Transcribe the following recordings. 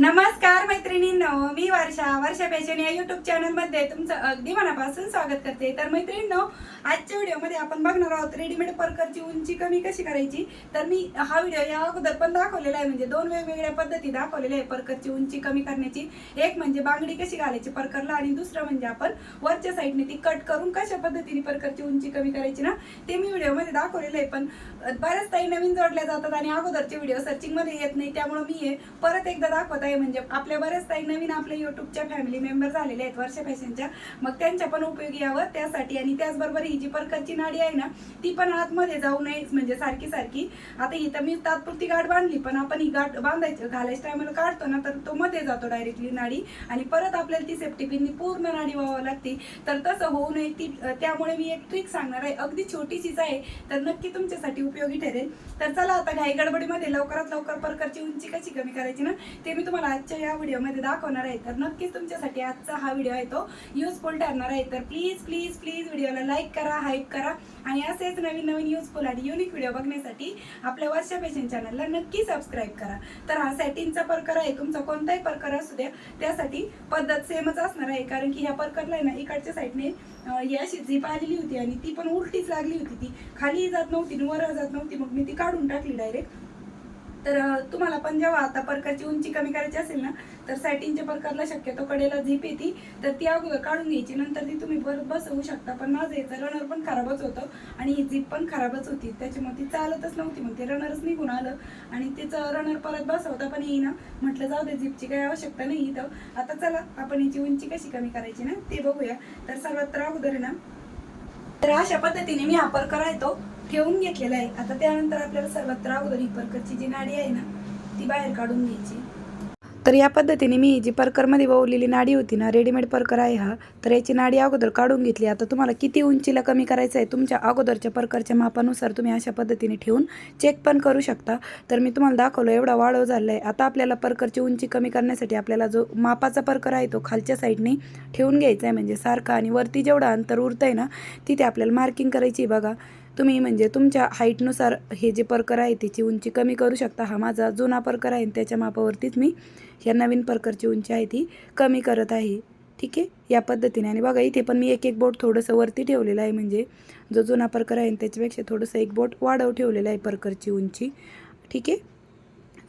नमस्कार मैत्रिणींनो मी वर्षा. वर्षा फॅशन या युट्यूब चॅनलमध्ये तुमचं अगदी मनापासून स्वागत करते. तर मैत्रिणींनो आजच्या व्हिडिओमध्ये आपण बघणार आहोत रेडीमेड परकरची उंची कमी कशी करायची? तर मी हा व्हिडिओ या अगोदर पण दाखवलेला आहे. म्हणजे दोन वेगवेगळ्या पद्धती दाखवलेल्या आहे परकरची उंची कमी करण्याची. एक म्हणजे बांगडी कशी घालायची परकरला आणि दुसरं म्हणजे आपण वरच्या साईडने ती कट करून कशा पद्धतीने परकरची उंची कमी करायची ना ते मी व्हिडिओमध्ये दाखवलेलं आहे. पण बऱ्याच काही नवीन जोडल्या जातात आणि अगोदरचे व्हिडिओ सर्चिंगमध्ये येत नाही. त्यामुळे मी हे परत एकदा दाखवत आहे म्हणजे आपल्या बऱ्याच काही नवीन आपल्या युट्यूबच्या फॅमिली मेंबर झालेले आहेत वर्ष फॅशनच्या. मग त्यांच्या पण उपयोगी यावं त्यासाठी. आणि त्याचबरोबर ही जी परकरची नाडी आहे ना ती पण आतमध्ये जाऊ नयेच म्हणजे सारखी सारखी. आता इथं मी तात्पुरती गाठ बांधली पण आपण ही गाठ बांधायची घालायच्या टायमाला काढतो ना तर तो मध्ये जातो डायरेक्टली नाडी. आणि परत आपल्याला ती सेफ्टी पिननी पूर्ण नाडी व्हावं लागते. तर तसं होऊ नये ती त्यामुळे मी एक ट्रिक सांगणार आहे. अगदी छोटीशीच आहे तर नक्की तुमच्यासाठी उपयोगी ठरेल. तर चला आता घाई गडबडीमध्ये लवकरात लवकर परकरची उंची कशी कमी करायची ना ते मी तुम्हाला आजच्या या व्हिडिओमध्ये दाखवणार आहे तर नक्कीच तुमच्यासाठी आजचा हा व्हिडिओ आहे तो युजफुल ठरणार आहे. तर प्लीज प्लीज प्लीज व्हिडिओला लाईक करा हाईप करा आणि असेच नवीन नवीन युजफुल आणि युनिक व्हिडिओ बघण्यासाठी आपल्या वर्षा पेशन चॅनलला नक्की सबस्क्राईब करा. तर हा सेटिंगचा परकर आहे तुमचा कोणताही परकर असू द्या त्यासाठी पद्धत सेमच असणार आहे कारण की ह्या परकरला आहे ना इकडच्या साईडने ही अशी झीप आलेली होती आणि ती पण उलटीच लागली होती ती. खाली जात नव्हती वर जात नव्हती मग मी ती काढून टाकली डायरेक्ट तर तुम्हाला पण जेव्हा आता परकरची उंची कमी करायची असेल ना तर सॅटिनच्या परकरला शक्यतो कडेला झीप येते. तर ती अगोदर काढून घ्यायची नंतर ती तुम्ही परत बसवू शकता. पण माझं याचं रनर पण खराबच होतं आणि ही झीप पण खराबच होती. त्याच्यामुळे ती चालतच नव्हती मग ते रनरच निघून आलं आणि तिचं रनर परत बसवता पण येईना. म्हटलं जाऊ दे झीपची काही आवश्यकता नाही इथं. आता चला आपण हिची उंची कशी कमी करायची ना ते बघूया. तर सर्वात अगोदर ना तर अशा पद्धतीने मी हा परकर आहे तो ठेवून घेतलेला आहे. आता त्यानंतर आपल्याला सर्वत्र अगोदर ही परकरची जी नाडी आहे ना ती बाहेर काढून घ्यायची. तर या पद्धतीने मी जी परकरमध्ये वळलेली नाडी होती ना रेडीमेड परकर आहे हा. तर याची नाडी अगोदर काढून घेतली. आता तुम्हाला किती उंचीला कमी करायचं आहे तुमच्या अगोदरच्या परकरच्या मापानुसार तुम्ही अशा पद्धतीने ठेवून चेक पण करू शकता. तर मी तुम्हाला दाखवलं एवढा वाढव झाला आहे आता आपल्याला परकरची उंची कमी करण्यासाठी आपल्याला जो मापाचा परकर आहे तो खालच्या साईडने ठेवून घ्यायचा आहे. म्हणजे सारखा आणि वरती जेवढा अंतर उरतं आहे ना तिथे आपल्याला मार्किंग करायची आहे बघा. तुम्ही म्हणजे तुमच्या हाईटनुसार हे जे परकर आहे त्याची उंची कमी करू शकता. हा माझा जुना परकर आहे त्याच्या मापावरतीच मी ह्या नवीन परकरची उंची आहे ती कमी करत आहे. ठीक आहे? या पद्धतीने. आणि बघा इथे पण मी एक एक बोट थोडंसं वरती ठेवलेलं आहे. म्हणजे जो जुना परकर आहे त्याच्यापेक्षा थोडंसं एक बोट वाढव ठेवलेलं आहे परकरची उंची. ठीक आहे?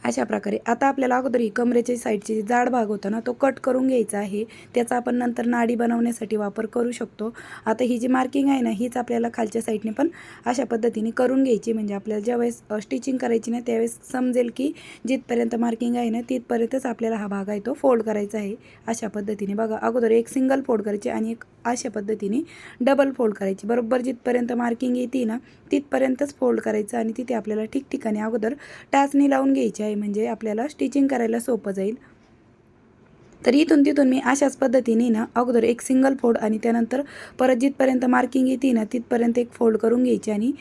अशा प्रकारे. आता आपल्याला अगोदर ही कमरेच्या साईडची जाड भाग होता ना तो कट करून घ्यायचा आहे. त्याचा आपण नंतर नाडी बनवण्यासाठी वापर करू शकतो. आता ही जी मार्किंग आहे ना हीच आपल्याला खालच्या साईडने पण अशा पद्धतीने करून घ्यायची. म्हणजे आपल्याला ज्यावेळेस स्टिचिंग करायची ना त्यावेळेस समजेल की जिथपर्यंत मार्किंग आहे ना तिथपर्यंतच आपल्याला हा भाग आहे तो फोल्ड करायचा आहे. अशा पद्धतीने बघा अगोदर एक सिंगल फोल्ड करायची आणि एक अशा पद्धतीने डबल फोल्ड करायची. बरोबर जिथपर्यंत मार्किंग येते ना तिथपर्यंतच फोल्ड करायचं आणि तिथे आपल्याला ठिकठिकाणी अगोदर टाचणी लावून घ्यायची आहे. म्हणजे आपल्याला स्टिचिंग करायला सोपं जाईल. तर इथून तिथून मी अशाच पद्धतीने ना अगोदर एक सिंगल फोल्ड आणि त्यानंतर परत जिथपर्यंत मार्किंग येते ना तिथपर्यंत एक फोल्ड करून घ्यायची आणि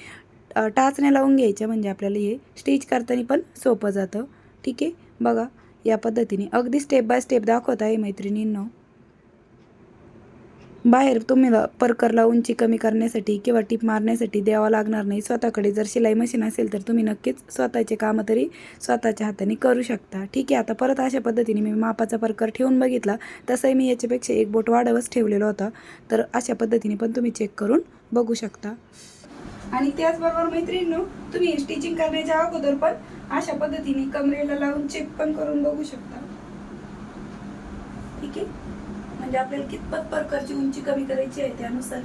टाचण्या लावून घ्यायच्या म्हणजे आपल्याला हे स्टिच करताना पण सोपं जातं. ठीक आहे? बघा या पद्धतीने. अगदी स्टेप बाय स्टेप दाखवत आहे मैत्रिणींनो. बाहेर तुम्हाला परकरला उंची कमी करण्यासाठी किंवा टिप मारण्यासाठी द्यावा लागणार नाही. स्वतःकडे जर शिलाई मशीन असेल तर तुम्ही नक्कीच स्वतःचे कामं तरी स्वतःच्या हाताने करू शकता. ठीक आहे आता परत अशा पद्धतीने मी मापाचा परकर ठेवून बघितला. तसंही मी याच्यापेक्षा एक बोट वाढवच ठेवलेला होता. तर अशा पद्धतीने पण तुम्ही चेक करून बघू शकता. आणि त्याचबरोबर मैत्रिणींनो तुम्ही स्टिचिंग करण्याच्या अगोदर पण अशा पद्धतीने कमरेला लावून चेक पण करून बघू शकता. ठीक आहे? म्हणजे आपल्याला कितपत प्रकारची उंची कमी करायची आहे त्यानुसार.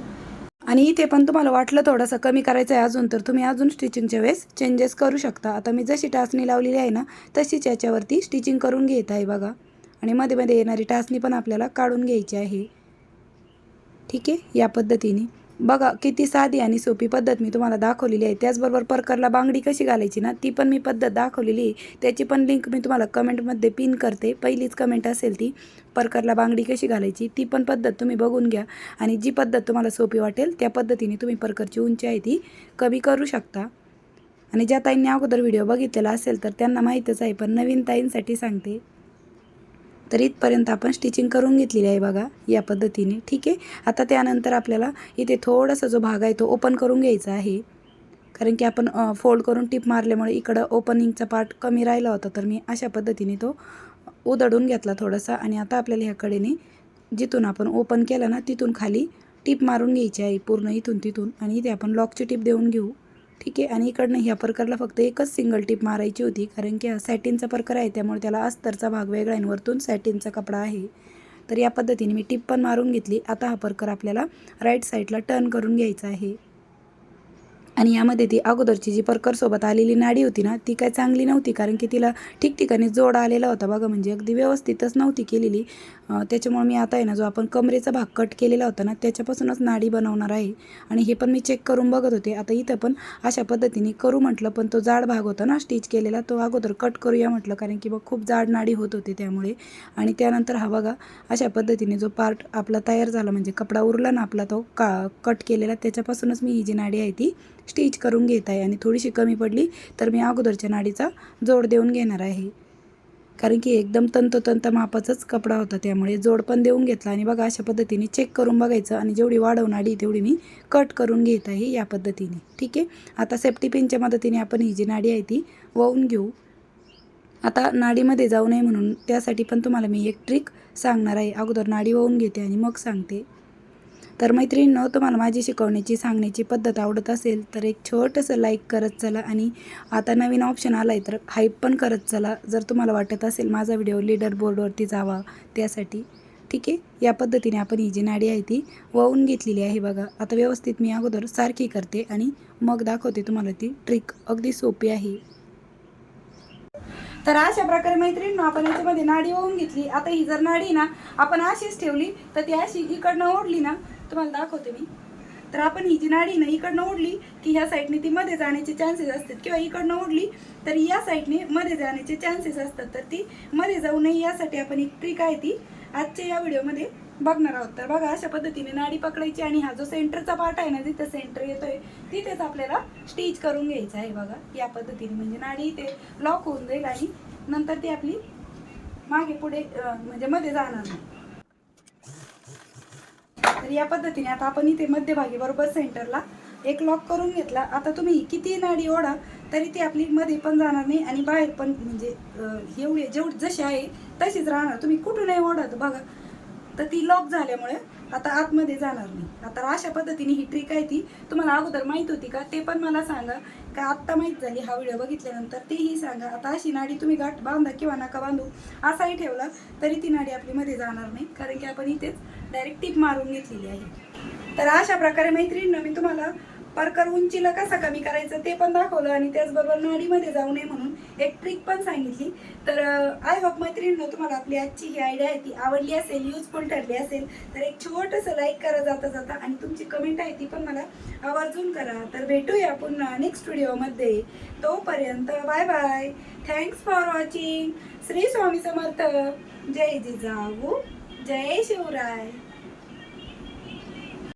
आणि इथे पण तुम्हाला वाटलं थोडंसं कमी करायचं आहे अजून तर तुम्ही अजून स्टिचिंगच्या वेळेस चेंजेस करू शकता. आता मी जशी टाचणी लावलेली आहे ना तशीच याच्यावरती स्टिचिंग करून घेत आहे बघा. आणि मध्ये मध्ये येणारी टाचणी पण आपल्याला काढून घ्यायची आहे. ठीक आहे? या पद्धतीने. बघा किती साधी आणि सोपी पद्धत मी तुम्हाला दाखवलेली आहे. त्याचबरोबर परकरला बांगडी कशी घालायची ना ती पण मी पद्धत दाखवलेली आहे. त्याची पण लिंक मी तुम्हाला कमेंटमध्ये पिन करते. पहिलीच कमेंट असेल ती परकरला बांगडी कशी घालायची ती पण पद्धत तुम्ही बघून घ्या. आणि जी पद्धत तुम्हाला सोपी वाटेल त्या पद्धतीने तुम्ही परकरची उंची आहे ती कमी करू शकता. आणि ज्या ताईंनी अगोदर व्हिडिओ बघितलेला असेल तर त्यांना माहीतच आहे पण नवीन ताईंसाठी सांगते. तर इथपर्यंत आपण स्टिचिंग करून घेतलेली आहे बघा या पद्धतीने. ठीक आहे? आता त्यानंतर आपल्याला इथे थोडासा जो भाग आहे तो ओपन करून घ्यायचा आहे. कारण की आपण फोल्ड करून टिप मारल्यामुळे इकडं ओपनिंगचा पार्ट कमी राहिला होता तर मी अशा पद्धतीने तो उदडून घेतला थोडासा. आणि आता आपल्याला ह्या कडेने जिथून आपण ओपन केलं ना तिथून खाली टीप मारून घ्यायची आहे पूर्ण इथून तिथून. आणि इथे आपण लॉकची टीप देऊन घेऊ. ठीक आहे. आणि इकडनं ह्या प्रकारला फक्त एकच सिंगल टिप मारायची होती. कारण की हा सॅटिनचा प्रकार आहे त्यामुळे त्याला अस्तरचा भाग वेगळा आहे आणि वरतून सॅटिनचा कपडा आहे. तर या पद्धतीने मी टिप पण मारून घेतली. आता हा प्रकार आपल्याला राईट साईडला टर्न करून घ्यायचा आहे. आणि यामध्ये ती अगोदरची जी परकरसोबत आलेली नाडी होती ना ती काय चांगली नव्हती कारण की तिला ठिकठिकाणी जोड आलेला होता बघा म्हणजे अगदी व्यवस्थितच नव्हती केलेली. त्याच्यामुळे मी आता आहे ना जो आपण कमरेचा भाग कट केलेला होता ना त्याच्यापासूनच नाडी बनवणार आहे. आणि हे पण मी चेक करून बघत होते. आता इथं पण अशा पद्धतीने करू म्हटलं पण तो जाड भाग होता ना स्टिच केलेला तो अगोदर कट करूया म्हटलं कारण की बघ खूप जाड नाडी होत होती त्यामुळे. आणि त्यानंतर हा बघा अशा पद्धतीने जो पार्ट आपला तयार झाला म्हणजे कपडा उरला ना आपला तो का कट केलेला त्याच्यापासूनच मी ही जी नाडी आहे ती स्टिच करून घेत आहे आणि थोडीशी कमी पडली तर मी अगोदरच्या नाडीचा जोड देऊन घेणार आहे. कारण की एकदम तंतोतंत मापाचाच कपडा होता त्यामुळे जोड पण देऊन घेतला आणि बघा अशा पद्धतीने चेक करून बघायचं आणि जेवढी वाढवून नाडी तेवढी मी कट करून घेत आहे या पद्धतीने. ठीक आहे? आता सेफ्टी पिनच्या मदतीने आपण ही जी नाडी आहे ती वाहून घेऊ. आता नाडीमध्ये जाऊ नये म्हणून त्यासाठी पण तुम्हाला मी एक ट्रिक सांगणार आहे. अगोदर नाडी वाहून घेते आणि मग सांगते. तर मैत्रिणींनो तुम्हाला माझी शिकवण्याची सांगण्याची पद्धत आवडत असेल तर एक छोटंसं लाईक करत चला आणि आता नवीन ऑप्शन आला आहे तर हाईप पण करत चला. जर तुम्हाला वाटत असेल माझा व्हिडिओ लीडर बोर्डवरती जावा त्यासाठी ठीक आहे? या पद्धतीने आपण ही जी नाडी आहे ती वाहून घेतलेली आहे बघा. आता व्यवस्थित मी अगोदर सारखी करते आणि मग दाखवते तुम्हाला ती ट्रिक अगदी सोपी आहे. तर अशा प्रकारे मैत्रिणींनो आपण याच्यामध्ये नाडी वाहून घेतली. आता ही जर नाडी ना आपण अशीच ठेवली तर ती अशी इकडनं ओढली ना तुम्हाला दाखवते मी. तर आपण ही जी नाडी ना इकडनं ओढली की ह्या साईडने ती मध्ये जाण्याचे चान्सेस असतात. किंवा इकडनं ओढली तर या साईडने मध्ये जाण्याचे चान्सेस असतात. तर ती मध्ये जाऊ नये यासाठी आपण एक ट्रिक आहे ती आजच्या या व्हिडिओमध्ये बघणार आहोत. तर बघा अशा पद्धतीने नाडी पकडायची आणि हा जो सेंटरचा पार्ट आहे ना तिथं सेंटर येतोय तिथेच आपल्याला स्टिच करून घ्यायचं आहे बघा. या पद्धतीने म्हणजे नाडी इथे लॉक होऊन जाईल आणि नंतर ती आपली मागे पुढे म्हणजे मध्ये जाणार नाही. या पद्धतीने आता आपण इथे मध्यभागी बरोबर सेंटरला एक लॉक करून घेतला. आता तुम्ही किती नाडी ओढा तरी ती आपली मध्ये पण जाणार नाही आणि बाहेर पण म्हणजे एवढे जेवढी जशी आहे तशीच राहणार. तुम्ही कुठूनही ओढत बघा. तर ती लॉक झाल्यामुळे आता आतमध्ये जाणार नाही. आता अशा पद्धतीने ही ट्रिक आहे ती. तुम्हाला अगोदर माहीत होती का? ते पण मला सांगा. का आत्ता माहीत झाली हा व्हिडिओ बघितल्यानंतर तेही सांगा. आता अशी नाडी तुम्ही गाठ बांधा किंवा नका बांधू असाही ठेवला तरी ती नाडी आपली मध्ये जाणार नाही. कारण की आपण इथेच डायरेक्ट टीप मारून घेतलेली आहे. तर अशा प्रकारे मैत्रिणींना मी तुम्हाला परकर उंचीला कसा कमी करायचं ते पण दाखवलं आणि त्याचबरोबर नाडीमध्ये जाऊ नये म्हणून एक ट्रिक पण सांगितली. तर आय होप मैत्रिणीनं तुम्हाला आपली आजची ही आयडिया आहे ती आवडली असेल युजफुल ठरली असेल तर एक छोटंसं लाईक करा जाता जाता आणि तुमची कमेंट आहे ती पण मला आवर्जून करा. तर भेटूया पुन्हा नेक्स्ट व्हिडिओमध्ये तोपर्यंत bye bye thanks for watching Shri Swami Samarth. जय जिजाऊ. जय शिवराय.